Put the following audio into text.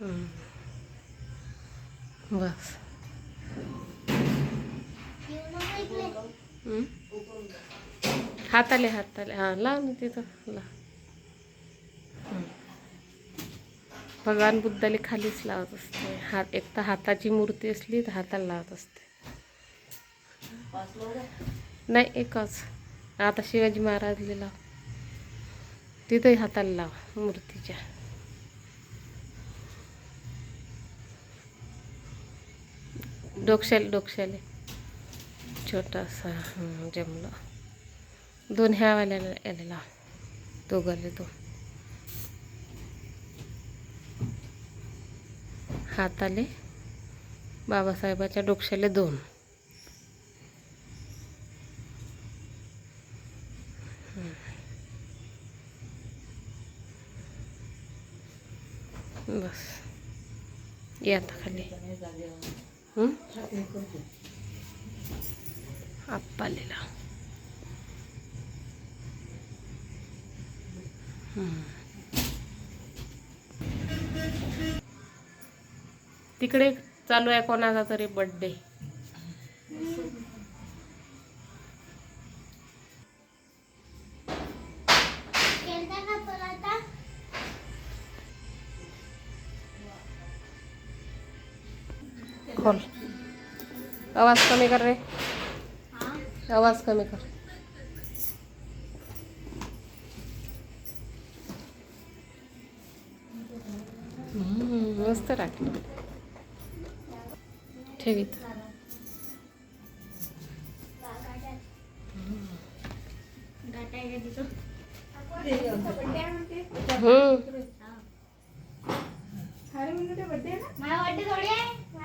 हं, बस हाताले हाताले. हां लाव ना तिथं लाव. भगवान बुद्धाले खालीच लावत असते. हात एक तर हाताची मूर्ती असली तर हाताला लावत असते. नाही एकच. आता शिवाजी महाराजले लाव. तिथंही हाताला लाव. मूर्तीच्या. डोकशाले डोकशाले. छोटासा जमला जमलं. दोन ह्या वाल्याला याला लाव दोघाले दोन हाताले बाबासाहेबाच्या डोकशाले दोन. बस. या आता खाली. हं? आप्पालेला. तिकडे चालू आहे कोणाचा तरी बड्डे खोल. आवाज कमी कर रे. आवाज कमी कर. हम्म, मस्त राखलं ठेवीत हम्म.